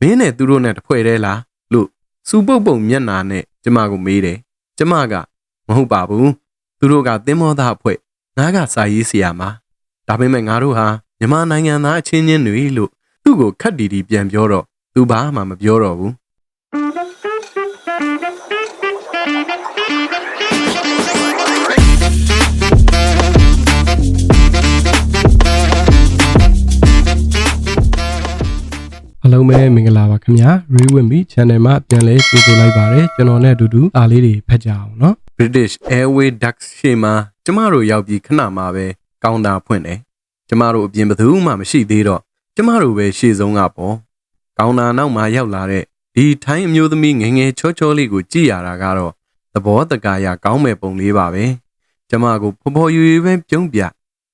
မင်းနဲ့သူတို့နဲ့တဖွဲ့တည်းလားလို့စူပုတ်ပုတ်မျက်နာနဲ့ကျမကိုမေးတယ်ကျမကမဟုတ်ပါဘူးသူတို့ကသင်္ဘောသားအဖွဲ့ငါကစာရေးဆရာမှာဒါပေမဲ့ငါတို့ဟာမြန်မာနိုင်ငံသားအချင်းချင်းတွေလို့သူ့ကိုခက်တီတီပြန်ပြောတော့သူဘာမှမပြောတော့ဘူး အလုံးပဲမင်္ဂလာပါခင်ဗျာ Rewinby Channel မှာပြန်လဲကြိုဆိုလိုက်ပါတယ်ကျွန်တော်နဲ့အတူတူအားလေးတွေဖတ်ကြအောင်နော် British Airways Ducks ရှေ့မှာကျမတို့ရောက်ပြီးခဏမှပဲကောင်းတာဖွင့်တယ်ကျမတို့အပြင်ဘသူမှမရှိသေးတော့ကျမတို့ပဲရှေ့ဆုံးကပေါ့ကောင်းတာနောက်မှာရောက်လာတဲ့ဒီထိုင်းအမျိုးသမီးငငယ်ချောချောလေးကိုကြည့်ရတာကတော့သဘောတကာရကောင်းမဲ့ပုံလေးပါပဲကျမကိုဖော်ဖော်ရွေရွေပဲပြုံးပြ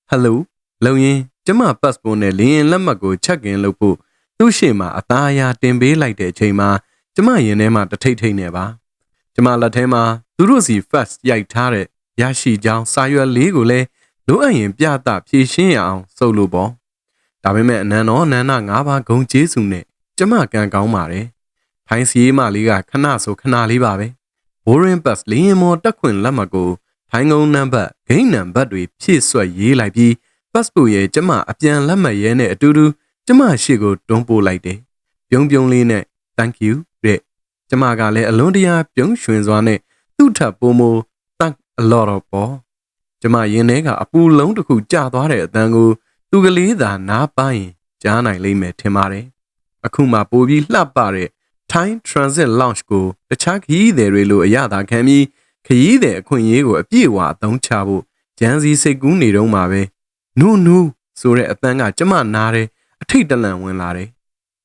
ဟယ်လိုလုံရင်ကျမပတ်စပို့နဲ့လင်းရင်လက်မှတ်ကိုချက်ကင်လုပ်ဖို့ သူ့ရှေ့မှာအသားအရာတင်ပေးလိုက်တဲ့အချိန်မှာကျမရင်ထဲမှာတထိတ်ထိတ်နေပါကျမလက်ထဲမှာသူတို့စီ first ရိုက်ထားတဲ့ရရှိကြောင်းစာရွက်လေးကိုလည်းလိုအပ်ရင်ပြသဖြည့်ရှင်းရအောင်စုပ်လို့ပေါ့ဒါပေမဲ့အနန္တော်နန္ဒ၅ပါးဂုံကျေးဇူးနဲ့ကျမကံကောင်းပါတယ်ထိုင်းစီရေးမလေးကခဏဆိုခဏလေးပါပဲ Boring Bus လင်းရင်မော်တက်ခွင်လက်မှတ်ကိုထိုင်းကုန်းနံပါတ်ဂိမ်းနံပါတ်တွေဖြည့်ဆွက်ရေးလိုက်ပြီး passport ရဲ့ကျမအပြန်လက်မှတ်ရဲနဲ့အတူတူ ကျမရှေ့ကိုတွန်းပို့လိုက်တယ်ပြုံးပြုံးလေးနဲ့ thank you တဲ့ကျမကလည်းအလွန်တရာပြုံးရွှင်စွာနဲ့သူ့ထပ်ပိုမိုတန့်အလော်တော့ပေါ့ကျမရင်ထဲကအပူလုံးတစ်ခုကျသွားတဲ့အတန်ကို သူကလေးသာနားပရင်ကြားနိုင်လိမ့်မယ်ထင်ပါတယ်အခုမှပိုပြီးလှပတဲ့ Thai Transit Lounge ကိုတခြားခရီးသည်တွေလိုအရသာခံပြီးခရီးသည်အခွင့်အရေးကိုအပြည့်အဝအသုံးချဖို့ဂျန်စီစိတ်ကူးနေတော့မှာပဲနုနုဆိုတဲ့အတန်းကကျမနားတယ် အထိတ်တလန့်ဝင်လာတယ်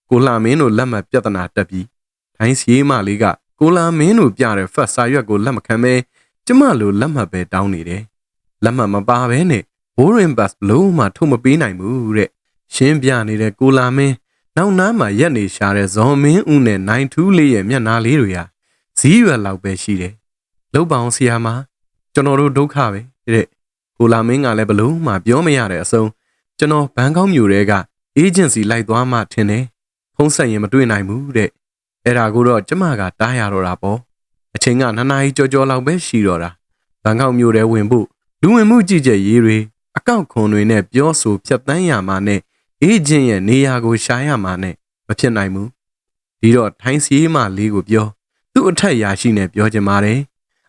ကိုလှမင်းတို့လက်မှတ်ပြဿနာတက်ပြီးဒိုင်းစီမလေးကကိုလာမင်းတို့ပြတဲ့ဖတ်စာရွက်ကိုလက်မခံပဲကျမလိုလက်မှတ်ပဲတောင်းနေတယ်။လက်မှတ်မပါဘဲနဲ့ boring bus ဘလို့မှထုတ်မပေးနိုင်ဘူးတဲ့။ရှင်းပြနေတဲ့ကိုလာမင်းနောက်နားမှာရက်နေရှာတဲ့ဇော်မင်းဦးနဲ့နိုင်ထူးလေးရဲ့မျက်နှာလေးတွေဟာဇီးရွယ်လောက်ပဲရှိတယ်။လုတ်ပောင်ဆရာမကျွန်တော်တို့ဒုက္ခပဲတဲ့။ကိုလာမင်းကလည်းဘလို့မှပြောမရတဲ့အဆုံးကျွန်တော်ဘန်ကောက်မြို့တဲက အေဂျင်စီလိုက်သွားမှထင်တယ်။ဖုံးဆက်ရင်မတွေ့နိုင်ဘူးတဲ့။အဲ့ဒါကိုတော့ကျမကတားရတော့တာပေါ့အချိန်ကနှစ်နာရီကြော်ကြော်လောက်ပဲရှိတော့တာဘန်ကောက်မြို့ထဲဝင်ဖို့လူဝင်မှုကြီးကြပ်ရေးတွေအကောက်ခွန်တွေနဲ့ပြောဆိုဖြတ်တန်းရမှာနဲ့အေဂျင့်ရဲ့နေရာကိုရှာရမှာနဲ့မဖြစ်နိုင်ဘူးဒီတော့ထိုင်းစီးမလေးကိုပြောသူ့အထက်အရာရှိနဲ့ပြောချင်ပါတယ်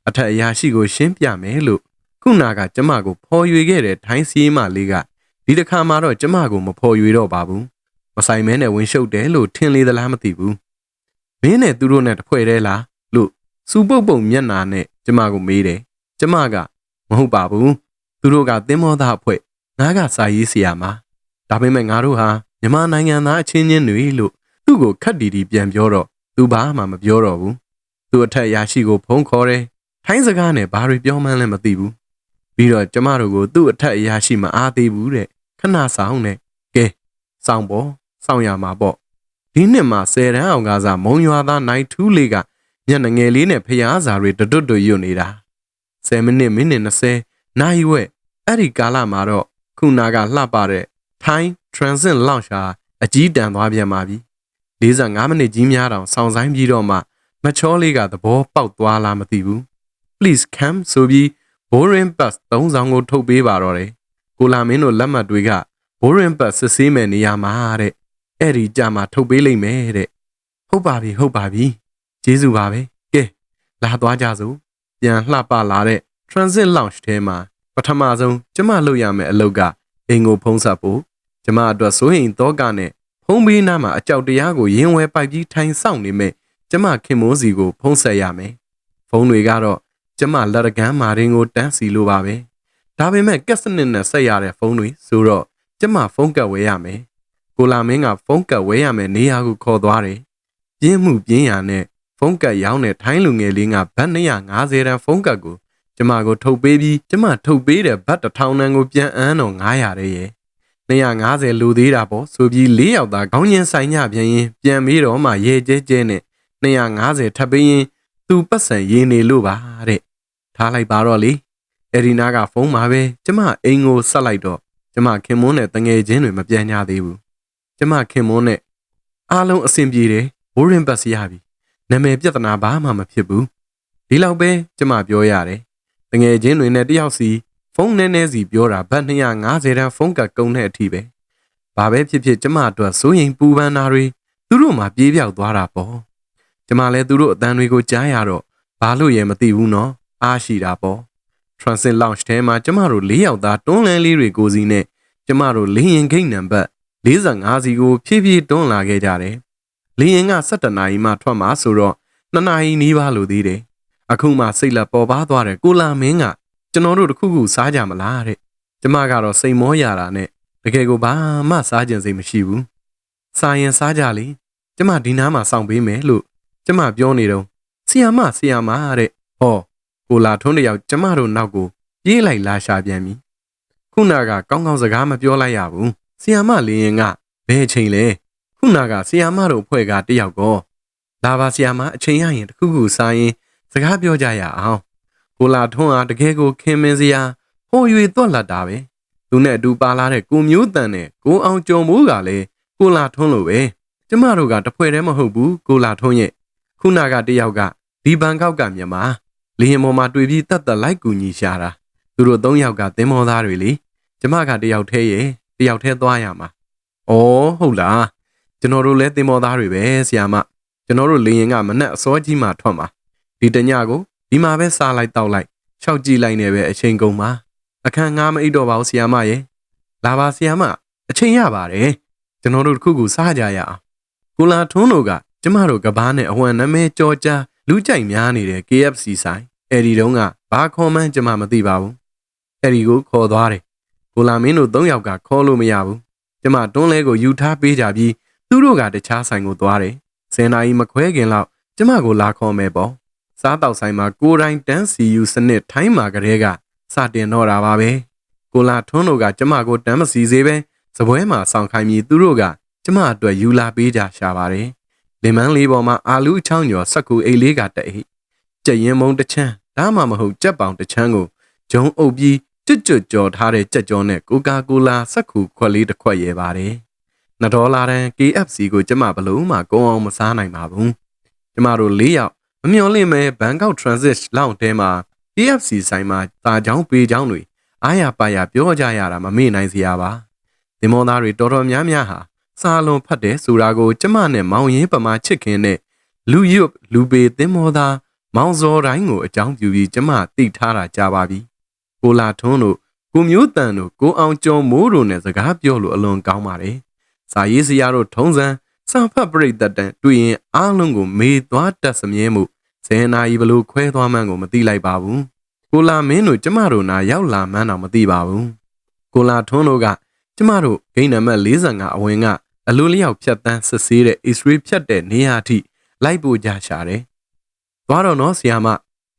အထက်အရာရှိကိုရှင်းပြမယ်လို့ခုနကကျမကိုဖော်ရွေခဲ့တဲ့ထိုင်းစီးမလေးက ဒီတစ်ခါမှတော့ကျမကိုမဖော်ရွေတော့ပါဘူးမဆိုင်မဲနဲ့ဝင်ရှုပ်တယ်လို့ထင်လေသလားမသိဘူးမင်းနဲ့သူတို့နဲ့တဖွဲ့တည်းလားလို့စူပုတ်ပုတ်မျက်နာနဲ့ကျမကိုမေးတယ်ကျမကမဟုတ်ပါဘူးသူတို့ကသင်္ဘောသားအဖွဲ့ငါကစာရေးဆရာမှာဒါပေမဲ့ငါတို့ဟာမြန်မာနိုင်ငံသားအချင်းချင်းတွေလို့သူ့ကိုခက်တီတီပြန်ပြောတော့သူဘာမှမပြောတော့ဘူးသူ့အထက်ရာရှိကိုဖုန်းခေါ်တယ်ထိုင်းစကားနဲ့ဘာတွေပြောမှန်းလည်းမသိဘူးပြီးတော့ကျမတို့ကိုသူ့အထက်အရာရှိမအားသေးဘူးတဲ့ ခဏဆောင်နဲ့ကဲစောင့်ပေါ်စောင့်ရမှာပေါ့ဒီနှစ်မှာဆယ်တန်းအောင်ကစားမုံရွာသားနိုင်ထူးလေးကညနေငယ်လေးနဲ့ဖျားစာတွေတွတ်တွတ်ရွတ်နေတာ10မိနစ်မိနစ်20နာရီဝက်အဲ့ဒီကာလမှာတော့ခုနာကလှပတဲ့ Thai Transit Lounge ဟာအကြီးတန်းသွားပြန်ပါပြီ45မိနစ်ကြီးများတောင်စောင့်ဆိုင်ပြီးတော့မှမချောလေးကသဘောပေါက်သွားလားမသိဘူး Please come ဆိုပြီး Boring Bus သုံးဆောင်ကိုထုတ်ပေးပါတော့တယ် ကိုလာမင်းတို့လက်မှတ်တွေက Boring Bus စစ်ဆေးမဲ့နေရာမှာတဲ့အဲ့ဒီကြမှာထုတ်ပေးလိုက်မယ်တဲ့ဟုတ်ပါပြီဟုတ်ပါပြီကျေးဇူးပါပဲကဲလာသွားကြစို့ပြန်လှပလာတဲ့ transit lounge ထဲမှာပထမဆုံးကျမလုပ်ရမယ့်အလုပ်ကအင်ကိုဖုံးဆက်ဖို့ကျမအတွက်စိုးရင်တော့ကနဲ့ဖုံးပေးနာမှာအကြောက်တရားကိုရင်ဝဲပိုက်ပြီးထိုင်ဆောင်နေမဲ့ကျမခင်မိုးစီကိုဖုံးဆက်ရမယ်ဖုံးတွေကတော့ကျမလက်ရကန်းမာရင်ကိုတန်းစီလိုပါပဲ ဒါပေမဲ့ကက်စနစ်နဲ့ဆက်ရတဲ့ဖုံးတွေဆိုတော့ကျမဖုံးကတ်ဝဲရမယ်ကိုလာမင်းကဖုန်းကတ်ဝဲရမယ်နေရာကိုခေါ်သွားတယ်။ပြင်းမှုပြင်းရနဲ့ဖုန်းကတ်ရောင်းတဲ့ထိုင်းလူငယ်လေးကဘတ်250တန်းဖုန်းကတ်ကိုကျမကိုထုတ်ပေးပြီးကျမထုတ်ပေးတဲ့ဘတ်1000တန်းကိုပြန်အမ်းတော့900တဲ့ရဲ့250လူသေးတာပေါ့ဆိုပြီး၄ယောက်သားခေါင်းညင်ဆိုင်ညပြန်ရင်ပြန်ပြီးတော့မှရဲကျဲကျဲနဲ့250ထပ်ပေးရင်သူပတ်စံရင်းနေလို့ပါတဲ့ထားလိုက်ပါတော့လေ အရီနာကဖုန်းမှာပဲကျမအိမ်ကိုဆက်လိုက်တော့ကျမခင်မွန်းနဲ့တငယ်ချင်းတွေမပြန်ကြသေးဘူးကျမခင်မွန်းနဲ့အားလုံးအဆင်ပြေတယ်ဘိုးရင်ပတ်စီရပြီနာမည်ပြဿနာဘာမှမဖြစ်ဘူးဒီလောက်ပဲကျမပြောရတယ်တငယ်ချင်းတွေနဲ့တယောက်စီဖုန်းနဲနဲစီပြောတာဘတ်250တန်းဖုန်းကကုန်းတဲ့အထိပဲဘာပဲဖြစ်ဖြစ်ကျမအတွက်စိုးရင်ပူပန်တာတွေသူတို့မှပြေးပြောက်သွားတာပေါ့ကျမလည်းသူတို့အတန်တွေကိုကြားရတော့ဘာလို့ရဲမသိဘူးနော်အားရှိတာပေါ့ Transit Lounge ထဲမှာကျမတို့၄ယောက်သားတွန်းလန်းလေးတွေကိုစီနဲ့ကျမတို့လေရင်ဂိတ်နံပါတ်45စီကိုဖြည်းဖြည်းတွန်းလာခဲ့ကြတယ်။လေရင်က17နာရီမှထွက်မှာဆိုတော့2နာရီနီးပါးလိုသေးတယ်။အခုမှစိတ်လက်ပေါ်ပါသွားတဲ့ကိုလာမင်းကကျွန်တော်တို့တခုခုစားကြမလားတဲ့။ကျမကတော့စိတ်မောရတာနဲ့တကယ်ကိုဘာမှစားကြင်စိတ်မရှိဘူး။စားရင်စားကြလေ။ကျမဒီနားမှာစောင့်ပေးမယ်လို့ကျမပြောနေတော့ဆီယာမဆီယာမတဲ့။ဟော ကိုလာထွန်းတယောက်ကျမတို့နောက်ကိုပြေးလိုက်လာရှာပြန်ပြီခုနကကောင်းကောင်းစကားမပြောလိုက်ရဘူးဆီယာမလင်းရင်ကဘယ်အချိန်လဲခုနကဆီယာမတို့ဖွဲ့ကတယောက်ကောလာပါဆီယာမအချိန်ရရင်တခုခုစားရင်စကားပြောကြရအောင်ကိုလာထွန်းဟာတကယ်ကိုခင်မင်းစရာဟို၍တွက်လာတာပဲသူနဲ့အတူပါလာတဲ့ကိုမျိုးတန်နဲ့ကိုအောင်ကြုံမိုးကလည်းကိုလာထွန်းလိုပဲကျမတို့ကတဖွဲ့တည်းမဟုတ်ဘူးကိုလာထွန်းရဲ့ခုနကတယောက်ကဒီဘန်ကောက်ကမြန်မာ လင်းရင်ပေါ်မှာတွေ့ပြီးတတ်တတ်လိုက်ကူညီရှာတာသူတို့သုံးယောက်ကသင်္ဘောသားတွေလေကျမကတယောက်တည်းရဲ့တယောက်တည်းသွားရမှာဩဟုတ်လားကျွန်တော်တို့လည်းသင်္ဘောသားတွေပဲဆရာမကျွန်တော်တို့လင်းရင်ကမနဲ့အစောကြီးမှထွက်မှာဒီတညကိုဒီမှာပဲစားလိုက်တောက်လိုက်ခြောက်ကြည့်လိုက်နေပဲအချိန်ကုန်ပါအခန်းငားမအိပ်တော့ပါဘူးဆရာမရဲ့လာပါဆရာမအချိန်ရပါတယ်ကျွန်တော်တို့တစ်ခုခုစားကြရအောင်ကိုလာထွန်းတို့ကကျမတို့ကဘာနဲ့အဝံနာမဲကြောကြား လူကြိုက်များနေတဲ့ KFC ဆိုင်အဲ့ဒီတုန်းကဘာခေါ်မှန်းကျမမသိပါဘူးအဲ့ဒီကိုခေါ်သွားတယ်ကိုလာမင်းတို့၃ယောက်ကခေါ်လို့မရဘူးကျမတွန်းလဲကိုယူထားပေးကြပြီးသူတို့ကတခြားဆိုင်ကိုသွားတယ်စင်နာကြီးမခွဲခင်လောက်ကျမကိုလာခေါ်မယ်ပေါ့စားတောက်ဆိုင်မှာကိုတိုင်းတန်းစီယူစနစ်ထိုင်းမှာကလေးကစတင်တော့တာပါပဲကိုလာထွန်းတို့ကကျမကိုတန်းမစီစေပဲစပွဲမှာစောင့်ခိုင်းပြီးသူတို့ကကျမအတွက်ယူလာပေးကြရှာပါတယ် လင်မန်းလေးပေါ်မှာအာလူးချောင်းကျော်စက်ကူအိတ်လေးကတအိတ်ကြက်ရင်မုံတစ်ချမ်းဒါမှမဟုတ်ကြက်ပေါင်တစ်ချမ်းကိုဂျုံအုပ်ပြီးကျွတ်ကျွတ်ကြော်ထားတဲ့ကြက်ကြောနဲ့ကိုကာကိုလာစက်ကူခွက်လေးတစ်ခွက်ရဲပါတယ်2ဒေါ်လာတန် KFC ကိုကျမဘလို့မှကုန်းအောင်မစားနိုင်ပါဘူးကျမတို့၄ယောက်မမျော်လင့်မဲဘန်ကောက် Transit လောက်တဲမှာ KFC ဆိုင်မှာတာချောင်းပေချောင်းတွေအားရပါရပြောကြရတာမမေ့နိုင်စရာပါဒီမောသားတွေတော်တော်များများဟာ စာလွန်ဖတ်တယ်ဆိုတာကိုကျမနဲ့မောင်ရင်ပမာချစ်ခင်နဲ့လူရွတ်လူပေသင်းမောသားမောင်စောတိုင်းကိုအကြောင်းပြုပြီးကျမသိထားတာကြားပါပြီကိုလာထွန်းတို့ကိုမျိုးတန်တို့ကိုအောင်ကျော်မိုးတို့နဲ့စကားပြောလို့အလွန်ကောင်းပါတယ်စာရေးစရာတို့ထုံးစံစာဖတ်ပရိသတ်တန်တွေ့ရင်အားလုံးကိုမေးသွားတတ်စမြဲမှုဇယ်နာကြီးဘလို့ခွဲသွားမှန်းကိုမသိလိုက်ပါဘူးကိုလာမင်းတို့ကျမတို့နာရောက်လာမှန်းတော့မသိပါဘူးကိုလာထွန်းတို့ကကျမတို့ဂိမ်းနံပါတ်45အဝင်က အလိုလျောက်ဖြတ်တန်းစစ်ဆေးတဲ့ Israel ဖြတ်တဲ့နေရာအထိလိုက်ပို့ကြရှာတယ်။သွားတော့နော်ဆီယာမ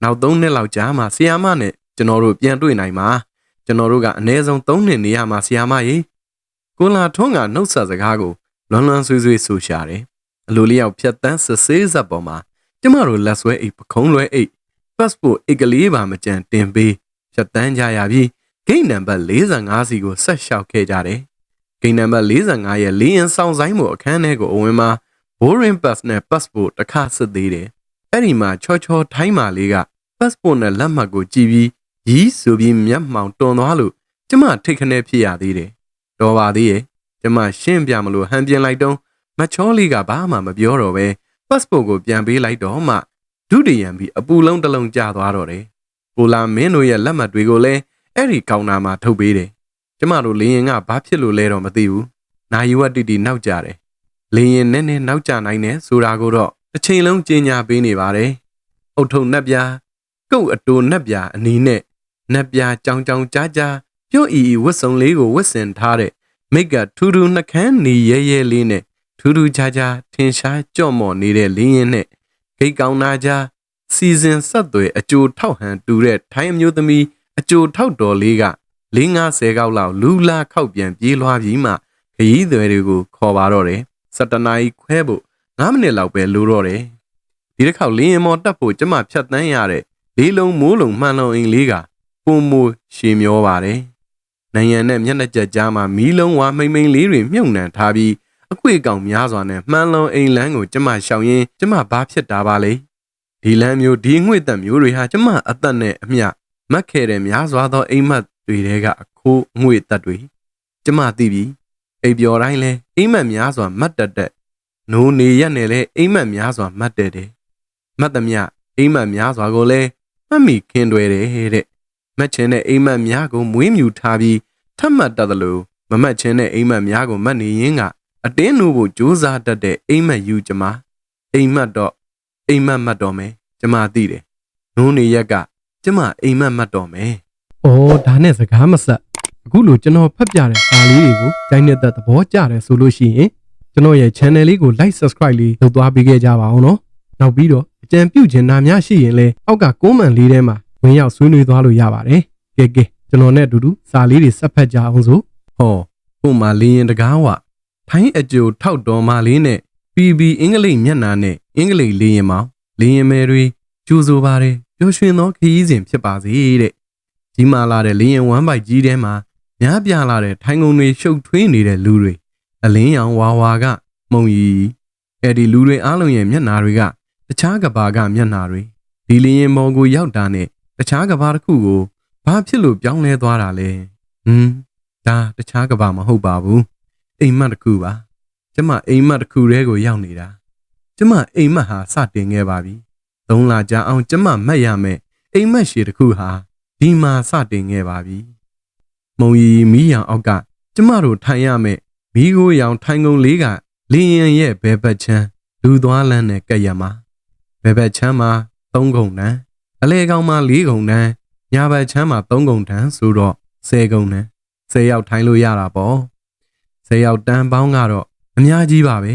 နောက်3နှစ်လောက်ကြာမှဆီယာမနဲ့ကျွန်တော်တို့ပြန်တွေ့နိုင်မှာကျွန်တော်တို့ကအနည်းဆုံး3နှစ်နေရမှာဆီယာမရေကိုလာထွန်းကနှုတ်ဆက်စကားကိုလွန်လွန်ဆွေးဆွေးဆိုရှာတယ်။အလိုလျောက်ဖြတ်တန်းစစ်ဆေးဇက်ပေါ်မှာကျမတို့လက်ဆွဲအိတ်ပခုံးလွဲအိတ် passport အိတ်ကလေးပါမကြံတင်ပေးဖြတ်တန်းကြရပြီးဂိတ်နံပါတ်45စီကိုဆက်လျှောက်ခဲ့ကြတယ် ဂိမ်းနံပါတ်45ရဲ့လင်းရင်ဆောင်ဆိုင်မှုအခန်းထဲကိုအဝင်မှာ boring pass နဲ့ passport တစ်ခါစစ်သေးတယ်။အဲ့ဒီမှာချောချောထိုင်းမာလေးက passport နဲ့လက်မှတ်ကိုကြည့်ပြီးရီးဆိုပြီးမျက်မှောင်တွန်သွားလို့ကျမထိတ်ခနဲဖြစ်ရသေးတယ်။တော်ပါသေးရဲ့။ကျမရှင်းပြမလို့ဟန်ပြင်းလိုက်တော့မချောလေးကဘာမှမပြောတော့ပဲ passport ကိုပြန်ပေးလိုက်တော့မှဒုတိယံပြီးအပူလုံးတစ်လုံးကျသွားတော့တယ်။ကိုလာမင်းတို့ရဲ့လက်မှတ်တွေကိုလည်းအဲ့ဒီကောင်တာမှာထုတ်ပေးတယ် ကျမတို့လင်းရင်ကဘာဖြစ်လို့လဲတော့မသိဘူး။နာယီဝတ်တီတီနောက်ကြတယ်။လင်းရင်နဲ့နဲ့နောက်ကြနိုင်တယ်ဆိုတာကိုတော့တစ်ချိန်လုံးကြင်ညာပေးနေပါတယ်။အုတ်ထုံနှက်ပြားကုတ်အတူနှက်ပြားအနီးနဲ့နှက်ပြားကြောင်ကြောင်ကြားကြားပြုတ်အီအီဝတ်စုံလေးကိုဝတ်ဆင်ထားတဲ့မိတ်ကထူးထူးနှကန်းနီရဲရဲလေးနဲ့ထူးထူးခြားခြားထင်ရှားကြော့မော့နေတဲ့လင်းရင်နဲ့ဂိတ်ကောင်နာကြားစီစဉ်ဆက်သွယ်အကြိုထောက်ဟန်တူတဲ့ထိုင်းအမျိုးသမီးအကြိုထောက်တော်လေးက 4-50ကောက်လောက်လူလာခောက်ပြန်ပြေးလွှားပြီးမှခရီးသွယ်တွေကိုခေါ်ပါတော့တယ်17နာရီခွဲဖို့9မိနစ်လောက်ပဲလိုတော့တယ်ဒီတစ်ခေါက်လင်းရင်မော်တက်ဖို့ကျမဖြတ်တန်းရတဲ့လေးလုံးမိုးလုံးမှန်လုံးအိမ်လေးကပုံမူရှည်မျောပါတယ်နိုင်ရန်နဲ့မျက်နှာကြက်ကြားမှာမီးလုံးဝမိမ့်မိန်လေးတွေမြုပ်နှံထားပြီးအခွေကောင်များစွာနဲ့မှန်လုံးအိမ်လန်းကိုကျမရှောင်ရင်းကျမဘာဖြစ်တာပါလဲဒီလမ်းမျိုးဒီငွေ့သက်မျိုးတွေဟာကျမအသက်နဲ့အမျှမက်ခဲ့တဲ့များစွာသောအိမ်မက် တွေတဲကအခိုးငွေ့သက်တွေကျမသိပြီအိပ်ပျော်တိုင်းလဲအိမ်မက်များစွာမတ်တက်တက်နိုးနေရက်နဲ့လဲအိမ်မက်များစွာမတ်တက်တယ်မတ်သမျှအိမ်မက်များစွာကိုလဲမှတ်မိခင်းတွယ်တယ်တဲ့မက်ချင်တဲ့အိမ်မက်များကိုမွေးမြူထားပြီးထပ်မတ်တတ်တယ်လို့မမတ်ချင်တဲ့အိမ်မက်များကိုမတ်နေရင်းကအတင်းနိုးဖို့ကြိုးစားတတ်တဲ့အိမ်မက်ယူကျမအိမ်မက်တော့အိမ်မက်မတ်တော်မယ်ကျမသိတယ်နိုးနေရက်ကကျမအိမ်မက်မတ်တော်မယ်။ အော်ဒါနဲ့စကားမဆက်။အခုလိုကျွန်တော်ဖတ်ပြတဲ့စာလေးတွေကိုကြိုင်းနေတဲ့သဘောကျတယ်ဆိုလို့ရှိရင်ကျွန်တော်ရဲ့ channel လေးကို like subscribe လေးလုပ်သွားပေးခဲ့ကြပါအောင်နော်။နောက်ပြီးတော့အကြံပြုချင်တာများရှိရင်လည်းအောက်က comment လေးထဲမှာဝင်ရောက်ဆွေးနွေးသွားလို့ရပါတယ်။ကဲကဲကျွန်တော်နဲ့အတူတူစာလေးတွေဆက်ဖတ်ကြအောင်စို့ဟောဟိုမှာလင်းရင်တကားဝထိုင်းအကြိုထောက်တော်မလေးနဲ့ PB အင်္ဂလိပ်မျက်နှာနဲ့အင်္ဂလိပ်လင်းရင်မောင်လင်းရင်မဲတွေကျူဆိုပါတယ်ပျော်ရွှင်သောခရီးစဉ်ဖြစ်ပါစေတဲ့ ကြီးမာလာတဲ့လင်းရင်ဝမ်းပိုက်ကြီးထဲမှာများပြားလာတဲ့ထိုင်းကုန်တွေရှုပ်ထွေးနေတဲ့လူတွေအလင်းရောင်ဝါဝါကမုံရီအဲ့ဒီလူတွေအားလုံးရဲ့မျက်နှာတွေကတခြားကဘာကမျက်နှာတွေဒီလင်းရင်မော်ကိုရောက်တာနဲ့တခြားကဘာတစ်ခုကိုဘာဖြစ်လို့ပြောင်းလဲသွားတာလဲဟွန်းဒါတခြားကဘာမဟုတ်ပါဘူးအိမ်မက်တစ်ခုပါကျမအိမ်မက်တစ်ခုတည်းကိုရောက်နေတာကျမအိမ်မက်ဟာစတင်ခဲ့ပါပြီသုံးလကြာအောင်ကျမမက်ရမယ်အိမ်မက်ရှည်တစ်ခုဟာ ဒီမှာစတင်ခဲ့ပါပြီမုံရီမီးရောင်အောက်က ကျမတို့ထိုင်ရမယ်မီးကိုရောင်ထိုင်ကုန်လေးကလင်းရင်ရဲ့ဘဲဘက်ချမ်းလူသွားလန်းနဲ့ကက်ရမှာဘဲဘက်ချမ်းမှာ၃ခုံတန်းအလဲကောင်မှာ၄ခုံတန်းညာဘက်ချမ်းမှာ၃ခုံတန်းဆိုတော့၁၀ခုံတန်းဆယ်ယောက်ထိုင်လို့ရတာပေါ့ဆယ်ယောက်တန်းပေါင်းကတော့အများကြီးပါပဲ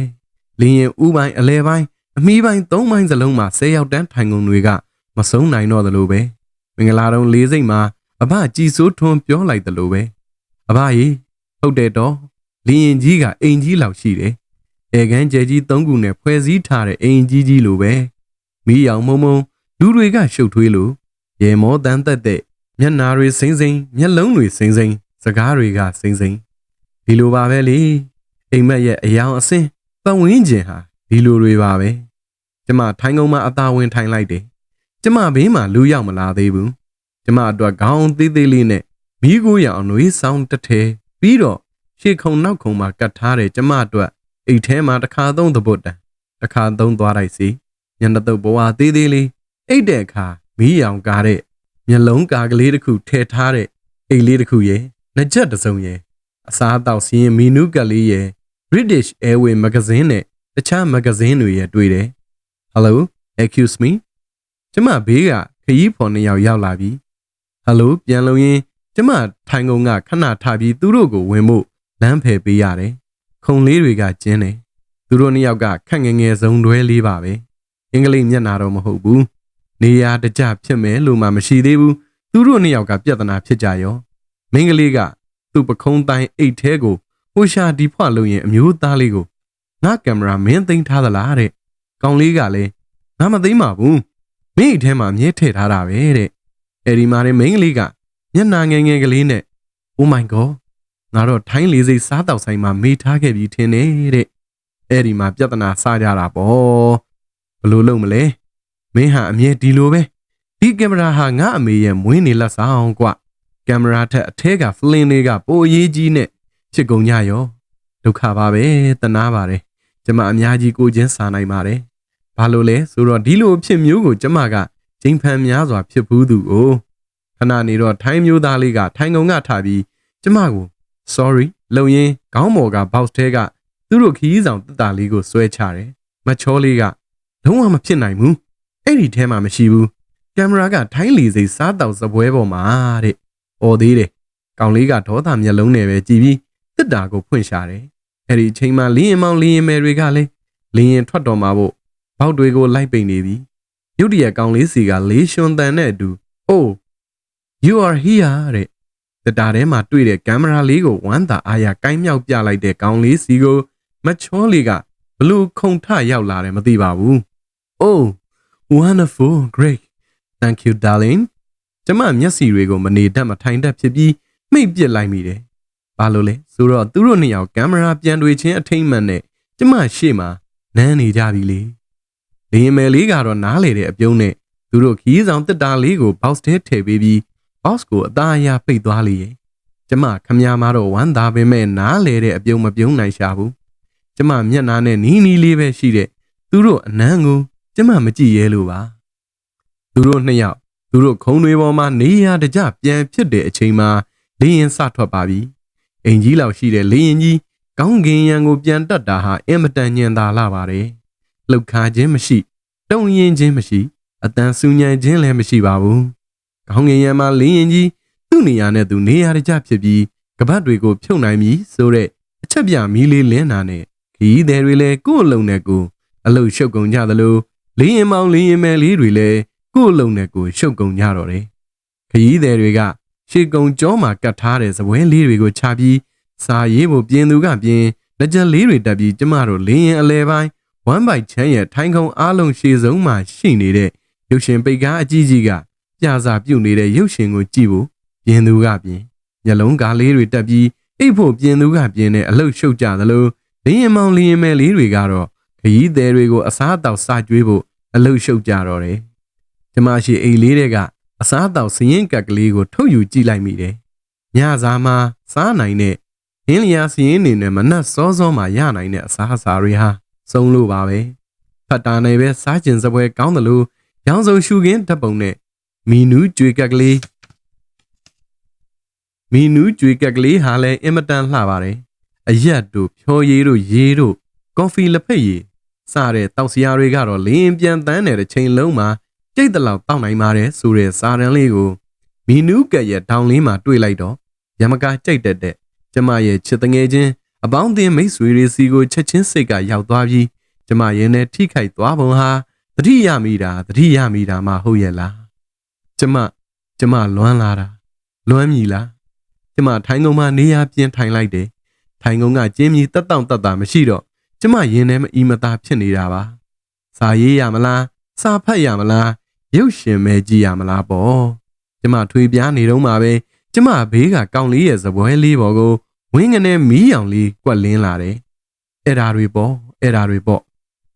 လင်းရင်ဥပိုင်းအလဲပိုင်းအမီးပိုင်းသုံးပိုင်းစလုံးမှာဆယ်ယောက်တန်းထိုင်ကုန်တွေကမဆုံးနိုင်တော့သလိုပဲ မင်္ဂလာတုံးလေးစိတ်မှာအဘကြည်စိုးထွန်းပြောလိုက်သလိုပဲအဘကြီးဟုတ်တယ်တော့လင်းရင်ကြီးကအိမ်ကြီးလောက်ရှိတယ်အဲကန်းကျဲကြီးသုံးခုနဲ့ဖွဲ့စည်းထားတဲ့အိမ်ကြီးကြီးလိုပဲမီးရောင်မုံမုံလူတွေကရှုပ်ထွေးလို့ရေမောတန်းသက်တဲ့မျက်နာတွေစိမ့်စိမ့်မျက်လုံးတွေစိမ့်စိမ့်စကားတွေကစိမ့်စိမ့်ဒီလိုပါပဲလေအိမ်မက်ရဲ့အယောင်အစင်းပတ်ဝန်းကျင်ဟာဒီလိုတွေပါပဲကျမထိုင်းကုန်းမှာအသာဝင်ထိုင်လိုက်တယ် ကျမဘေးမှာလူရောက်မလာသေးဘူးကျမအတွက်ခေါင်းသေးသေးလေးနဲ့မိကိုရအောင်နှွေးဆောင်တစ်ထဲပြီးတော့ရှေ့ခုံနောက်ခုံမှာကတ်ထားတယ်ကျမအတွက်အိတ်ထဲမှာတစ်ခါသုံးသဘွတ်တန်တစ်ခါသုံးသွားလိုက်စီညနေတော့ဘဝသေးသေးလေးအိတ်တဲ့အခါမီးရောင်ကားတဲ့မျက်လုံးကာကလေးတစ်ခုထည့်ထားတဲ့အိတ်လေးတစ်ခုရဲ့နှစ်ချက်တစ်စုံရဲ့အစားအသောက်စီးရင်မီနူးကတ်လေးရဲ့ British Airways magazine နဲ့တခြား magazine တွေရဲ့တွေ့တယ်။ Hello excuse me ကျမဘေးကခရီးဖော်နှစ်ယောက်ရောက်လာပြီ။ Hello ပြန်လုံရင်ကျမထိုင်ကုန်ကခဏထားပြီးသူတို့ကိုဝင်ဖို့လမ်းဖယ်ပေးရတယ်။ခုံလေးတွေကကျင်းတယ်။သူတို့နှစ်ယောက်ကခက်ငယ်ငယ်ဆုံးတွဲလေးပါပဲ။အင်္ဂလိပ်မျက်နှာတော့မဟုတ်ဘူး။နေရာတကျဖြစ်မယ်လို့မှမရှိသေးဘူး။သူတို့နှစ်ယောက်ကပြဿနာဖြစ်ကြရော။မိန်းကလေးကသူ့ပခုံးတိုင်းအိတ်ထဲကိုဟိုရှာဒီဖွာလို့ရင်အမျိုးသားလေးကိုငါကင်မရာမင်းသိမ်းထားသလားတဲ့။ကောင်လေးကလည်းငါမသိမ်းပါဘူး။ မင်းအိတ်ထဲမှာမြဲထည့်ထားတာပဲတဲ့။အဲဒီမှာနေမိန်းကလေးကမျက်နှာငယ်ငယ်ကလေးနဲ့ Oh my god ငါတော့ထိုင်းလေးစိတ်စားတောက်ဆိုင်မှာမေးထားခဲ့ပြီးထင်တယ်တဲ့။အဲဒီမှာပြဿနာစကြတာပေါ့။ဘလို့လုံးမလဲ။မင်းဟာအမြဲဒီလိုပဲ။ဒီကင်မရာဟာငါအမေရဲ့မွေးနေလက်ဆောင်ကွ။ကင်မရာထက်အထဲကဖလင်းလေးကပိုအရေးကြီးနဲ့ချစ်ကုန်ကြရောဒုက္ခပါပဲတနာပါတယ်ကျမအများကြီးကိုချင်းစာနိုင်ပါတယ် ဘာလို့လဲဆိုတော့ဒီလိုအဖြစ်မျိုးကိုကျမကဂျိမ်ဖန်များစွာဖြစ်ဘူးသူကိုခဏနေတော့ထိုင်းမျိုးသားလေးကထိုင်းကုံကထပြီးကျမကို sorry လုံရင်ခေါင်းမော်က box ထဲကသူတို့ခီးဆောင်တက်တာလေးကိုဆွဲချတယ်မချောလေးကလုံးဝမဖြစ်နိုင်ဘူးအဲ့ဒီထဲမှာမရှိဘူးကင်မရာကထိုင်းလီစိတ်စားတောက်စပွဲပေါ်မှာတဲ့။အော်သေးတယ်။ကောင်လေးကဒေါသမျက်လုံးနဲ့ပဲကြည်ပြီးတစ်တာကိုဖွင့်ရှာတယ်။အဲ့ဒီအချိန်မှာလင်းရင်မောင်လင်းရင်မဲတွေကလည်းလင်းရင်ထွက်တော်မှာဖို့ ဘောက်တွေကိုလိုက်ပိန်နေပြီ။ရုတ်တရက်ကောင်လေးစီကလေးရွှွန်တန်တဲ့အတူ Oh you are here တဲ့။တစ်တာထဲမှာတွေ့တဲ့ကင်မရာလေးကိုဝမ်းသာအားရကိုင်းမြောက်ပြလိုက်တဲ့ကောင်လေးစီကိုမချောလေးကဘလို့ခုန်ထရောက်လာတယ်မသိပါဘူး။ Oh wonderful great thank you darling ကျမမျက်စီတွေကိုမနေတတ်မထိုင်တတ်ဖြစ်ပြီးမိတ်ပစ်လိုက်မိတယ်ဘာလို့လဲဆိုတော့သူတို့နှစ်ယောက်ကင်မရာပြန်တွေချင်းအထိမ့်မှန်နဲ့ကျမရှေ့မှာနန်းနေကြပြီလေ လင်းမယ်လေးကတော့နားလေတဲ့အပြုံးနဲ့သူတို့ခီးဆောင်တက်တာလေးကို box ထဲထည့်ပေးပြီး box ကိုအသားအရပိတ်သွားလေရဲ့ကျမခမများမတော့ဝမ်းသာပေမဲ့နားလေတဲ့အပြုံးမပြုံးနိုင်ရှာဘူးကျမမျက်နှာနဲ့နီးနီးလေးပဲရှိတဲ့သူတို့အနမ်းကိုကျမမကြည့်ရဲလို့ပါသူတို့နှစ်ယောက်သူတို့ခုံတွေပေါ်မှာနေရတကြပြန်ဖြစ်တဲ့အချိန်မှာလေရင်စထွက်ပါပြီအိမ်ကြီးလောက်ရှိတဲ့လေရင်ကြီးကောင်းကင်ရံကိုပြန်တက်တာဟာအင်မတန်ညံသာလာပါတယ် လှုပ်ခါခြင်းမရှိတုံရင်ခြင်းမရှိအတန်ဆူညံခြင်းလည်းမရှိပါဘူးကောင်းကင်ရံမှာလေရင်ကြီးသူ့နေရာနဲ့သူနေရာတကြဖြစ်ပြီးကပတ်တွေကိုဖြုတ်နိုင်ပြီဆိုတဲ့အချက်ပြမီးလေးလင်းတာနဲ့ခီးသည်တွေလည်းကိုယ့်အလုံးနဲ့ကိုယ်အလုတ်ရှုပ်ကုန်ကြသလိုလေရင်မောင်လေရင်မဲလေးတွေလည်းကိုယ့်အလုံးနဲ့ကိုယ်ရှုပ်ကုန်ကြတော့တယ်ခရီးသည်တွေကရှေကုံကြောမှာကတ်ထားတဲ့ဇပွဲလေးတွေကိုချပြီးစာရေးဖို့ပြင်သူကပြင်လက်ချက်လေးတွေတက်ပြီးကျမတို့လင်းရင်အလဲပိုင်း ဝမ်ဘိုက်ချမ်းရဲ့ထိုင်းခုံအားလုံးရှေဆုံးမှာရှိနေတဲ့ရုပ်ရှင်ပိတ်ကားအကြီးကြီးကပြစာပြုတ်နေတဲ့ရုပ်ရှင်ကိုကြည့်ဖို့ပြင်သူကပြင်မျက်လုံးကားလေးတွေတက်ပြီးအိတ်ဖို့ပြင်သူကပြင်တဲ့အလုတ်ရှုပ်ကြသလိုလင်းရင်မောင်လင်းရင်မဲလေးတွေကတော့ခရီးသည်တွေကိုအစားအသောက်စကြွေးဖို့အလုတ်ရှုပ်ကြတော့တယ်ကျမရှိအိမ်လေးတွေကအစားအသောက်စရင်ကက်ကလေးကိုထုတ်ယူကြည့်လိုက်မိတယ်ညစာမှာစားနိုင်တဲ့ဟင်းလျာစရင်နေနဲ့မနက်စောစောမှရနိုင်တဲ့အစားအစာတွေဟာ စုံလို့ပါပဲဖတ်တာနဲ့ပဲစားကျင်စပွဲကောင်းတယ်လို့ရောင်စုံရှူခင်းဓာတ်ပုံနဲ့မီနူးကြွေကက်ကလေးမီနူးကြွေကက်ကလေးဟာလည်းအင်မတန်လှပါတယ်အရက်တို့ဖြောရည်တို့ရေတို့ကော်ဖီလက်ဖက်ရည်စတဲ့တောက်စရာတွေကတော့လင်းပြန်တန်းတဲ့ချိန်လုံးမှာကြိတ်တလောက်တောက်နိုင်ပါတယ်ဆိုတဲ့စာရန်လေးကိုမီနူးကက်ရဲ့တောင်လေးမှာတွေ့လိုက်တော့ရမကာကြိတ်တက်တဲ့ကျမရဲ့ချစ်တငယ်ချင်း အပေါင်းအသင်းမိတ်ဆွေတွေစီကိုချက်ချင်းစိတ်ကရောက်သွားပြီးကျမရင်နဲ့ထိခိုက်သွားပုံဟာတတိယမိတာတတိယမိတာမှဟုတ်ရဲ့လားကျမကျမလွမ်းလာတာလွမ်းမြည်လားကျမထိုင်ကုန်မှာနေရပြင်းထိုင်လိုက်တယ်ထိုင်ကုန်ကကျင်းမြည်တက်တောင့်တက်တာမရှိတော့ကျမရင်ထဲမအီမသာဖြစ်နေတာပါစာရေးရမလားစာဖတ်ရမလားရုပ်ရှင်မဲကြည့်ရမလားပေါ့ကျမထွေပြားနေတော့မှပဲကျမဘေးကကောင်းလေးရဲ့ဇပွဲလေးပေါ်ကို ဝင်းငနဲ့မီးရောင်လေးကွက်လင်းလာတယ်အဲ့ဓာတွေပေါ့အဲ့ဓာတွေပေါ့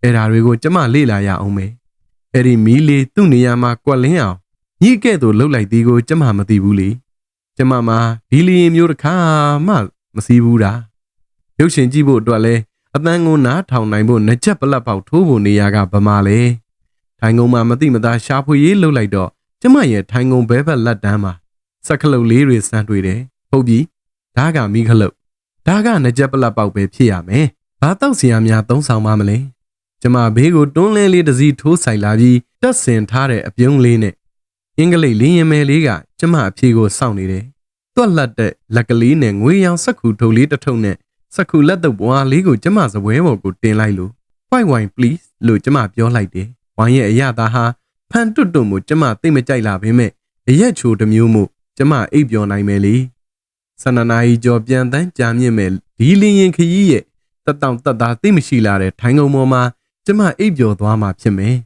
အဲ့ဓာတွေကိုကျမလေ့လာရအောင်မယ်အဲ့ဒီမီးလေးသူ့နေရာမှာကွက်လင်းအောင်ညိကဲ့သို့လှုပ်လိုက်သည်ကိုကျမမသိဘူးလေကျမမှာဒီလီရင်မျိုးတစ်ခါမှမစည်းဘူးတာရုပ်ရှင်ကြည့်ဖို့အတွက်လဲအတန်းကိုနားထောင်နိုင်ဖို့နှစ်ချက်ပလက်ပေါက်ထိုးဖို့နေရာကဗမာလေထိုင်ကုန်မှာမတိမသားရှာဖွေရေးလှုပ်လိုက်တော့ကျမရဲ့ထိုင်ကုန်ဘဲဘက်လက်တန်းမှာစက်ခလုတ်လေးတွေစမ်းတွေ့တယ်ဟုတ်ပြီ ဒါကမိခလုတ်ဒါကနှစ်ချက်ပလက်ပေါက်ပဲဖြစ်ရမယ်ဘာတော့စရာများသုံးဆောင်ပါမလဲကျမဘေးကိုတွန်းလဲလေးတစ်စီးထိုးဆိုင်လာပြီးတက်ဆင်ထားတဲ့အပြုံးလေးနဲ့အင်္ဂလိပ်လင်းရင်မဲလေးကကျမအဖြေကိုစောင့်နေတယ်တွက်လက်တဲ့လက်ကလေးနဲ့ငွေရောင်စက်ခုထုတ်လေးတစ်ထုပ်နဲ့စက်ခုလက်တော့ဘွားလေးကိုကျမစပွဲပေါ်ကိုတင်လိုက်လို့ white wine please လို့ကျမပြောလိုက်တယ်ဝိုင်းရဲ့အရသာဟာဖန်တွတ်တွတ်မှုကျမသိမကြိုက်လာပေမဲ့အရက်ချိုတစ်မျိုးမှုကျမအိပ်ပျော်နိုင်မယ်လေ ဆန္ဒနာကြီးကြော်ပြန်တန်းကြာမြင့်မဲ့ဒီလင်းရင်ခရီးရဲ့တက်တောင့်တက်တာသိမရှိလာတဲ့ထိုင်ကုန်ပေါ်မှာကျမအိပ်ပျော်သွားမှာဖြစ်မယ်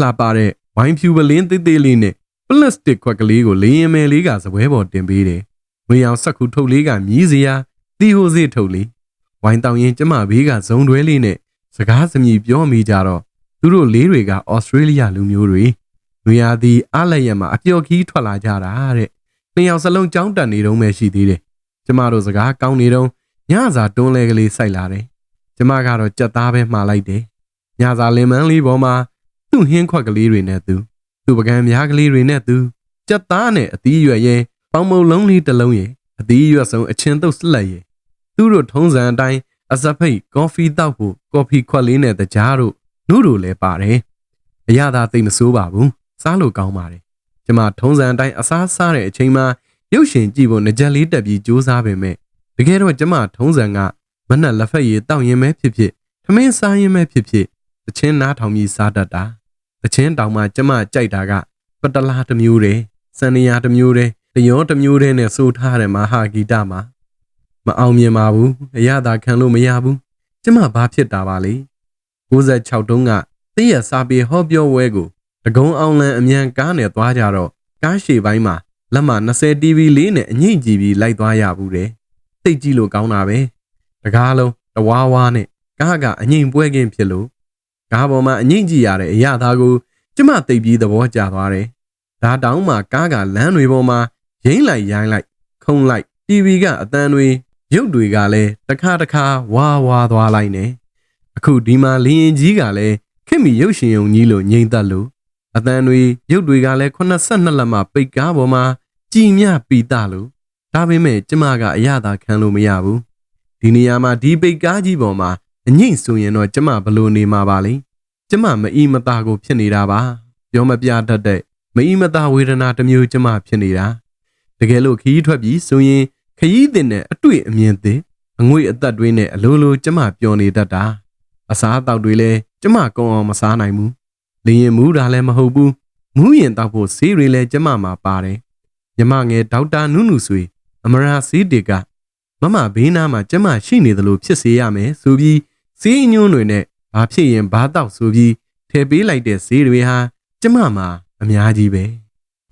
လှပတဲ့ဝိုင်းဖြူပလင်းသေးသေးလေးနဲ့ပလတ်စတစ်ခွက်ကလေးကိုလင်းရင်မယ်လေးကစပွဲပေါ်တင်ပေးတယ်ဝေအောင်စက်ခုထုတ်လေးကမြည်စရာတီဟိုစေးထုတ်လေးဝိုင်းတောင်ရင်ကျမဘေးကဇုံတွဲလေးနဲ့စကားစမြည်ပြောမိကြတော့သူတို့လေးတွေကဩစတြေးလျလူမျိုးတွေနွေရာသီအားလက်ရက်မှာအပျော်ခီးထွက်လာကြတာတဲ့ နှစ်ယောက်စလုံးကြောင်းတက်နေတုံးပဲရှိသေးတယ်ကျမတို့စကားကောင်းနေတုံးညစာတွန်းလဲကလေးစိုက်လာတယ်ကျမကတော့ကြက်သားပဲမှားလိုက်တယ်ညစာလင်မန်းလေးပေါ်မှာသူ့ဟင်းခွက်ကလေးတွေနဲ့သူသူ့ပကံများကလေးတွေနဲ့သူကြက်သားနဲ့အသီးရွက်ရဲ့ပေါင်မုံလုံးလေးတစ်လုံးရဲ့အသီးရွက်ဆုံးအချင်းတုပ်စလက်ရဲ့သူတို့ထုံးစံအတိုင်းအစဖိတ်ကော်ဖီတောက်ဖို့ကော်ဖီခွက်လေးနဲ့တကြားတို့နှုတ်တို့လည်းပါတယ်အရသာသိမဆိုးပါဘူးစားလို့ကောင်းပါတယ် ကျမထုံးစံအတိုင်းအစားစားတဲ့အချိန်မှာရုပ်ရှင်ကြည့်ဖို့ငကြက်လေးတက်ပြီးကြိုးစားပေမဲ့တကယ်တော့ကျမထုံးစံကမနက်လက်ဖက်ရည်တောက်ရင်ပဲဖြစ်ဖြစ်ထမင်းစားရင်ပဲဖြစ်ဖြစ်တချင်းနားထောင်ပြီးစားတတ်တာတချင်းတောင်မှကျမကြိုက်တာကပတလာတစ်မျိုးတည်းစန္နီယာတစ်မျိုးတည်းတရောတစ်မျိုးတည်းနဲ့စိုးထားတဲ့မဟာဂီတမှာမအောင်မြင်ပါဘူးအရသာခံလို့မရဘူးကျမဘာဖြစ်တာပါလဲ96တုန်းကတည့်ရစာပေဟောပြောဝဲကို တကုံအောင်လန်အမြန်ကားနဲ့သွားကြတော့ကားရှေ့ပိုင်းမှာလက်မ20 TV လေးနဲ့အငိမ့်ကြည့်ပြီးလိုက်သွားရဘူးတဲ့သိကြည့်လို့ကောင်းတာပဲတကားလုံးတဝါဝါနဲ့ကားကအငိမ့်ပွဲကင်းဖြစ်လို့ကားပေါ်မှာအငိမ့်ကြည့်ရတဲ့အရာသားကိုကျမသိပြီးသဘောကျသွားတယ်ဒါတောင်မှကားကလမ်းတွေပေါ်မှာရင်းလိုက်ရိုင်းလိုက်ခုံလိုက် TV ကအတန်းတွေရုပ်တွေကလည်းတစ်ခါတစ်ခါဝါဝါသွားလိုက်နေအခုဒီမှာလင်းရင်ကြီးကလည်းခင်မီရုပ်ရှင်ုံကြီးလို့ငိမ့်သက်လို့ အတန်းတွေရုပ်တွေကလည်း82လက်မှပိတ်ကားပေါ်မှာကြည်မြပီတာလို့ဒါပေမဲ့ကျမကအရသာခံလို့မရဘူးဒီနေရာမှာဒီပိတ်ကားကြီးပေါ်မှာအငိမ့်ဆိုရင်တော့ကျမဘလို့နေမှာပါလိမ့်ကျမမအီမတာကိုဖြစ်နေတာပါပြောမပြတတ်တဲ့မအီမတာဝေဒနာတစ်မျိုးကျမဖြစ်နေတာတကယ်လို့ခရီးထွက်ပြီးဆိုရင်ခရီးတင်တဲ့အတွေ့အမြင်သစ်အငွေအသက်တွေနဲ့အလိုလိုကျမပျော်နေတတ်တာအစားအသောက်တွေလည်းကျမကုံအောင်မစားနိုင်ဘူး လင်းရင်မူးတာလည်းမဟုတ်ဘူးမူးရင်တောက်ဖို့ဆေးတွေလည်းကျမမှာပါတယ်ညမငယ်ဒေါက်တာနုနုဆွေအမရာဆေးတေကမမဘေးနားမှာကျမရှိနေသလိုဖြစ်စေရမယ်ဆိုပြီးဆေးအညွန်းတွေနဲ့ဘာဖြစ်ရင်ဘာတောက်ဆိုပြီးထည့်ပေးလိုက်တဲ့ဆေးတွေဟာကျမမှာအများကြီးပဲ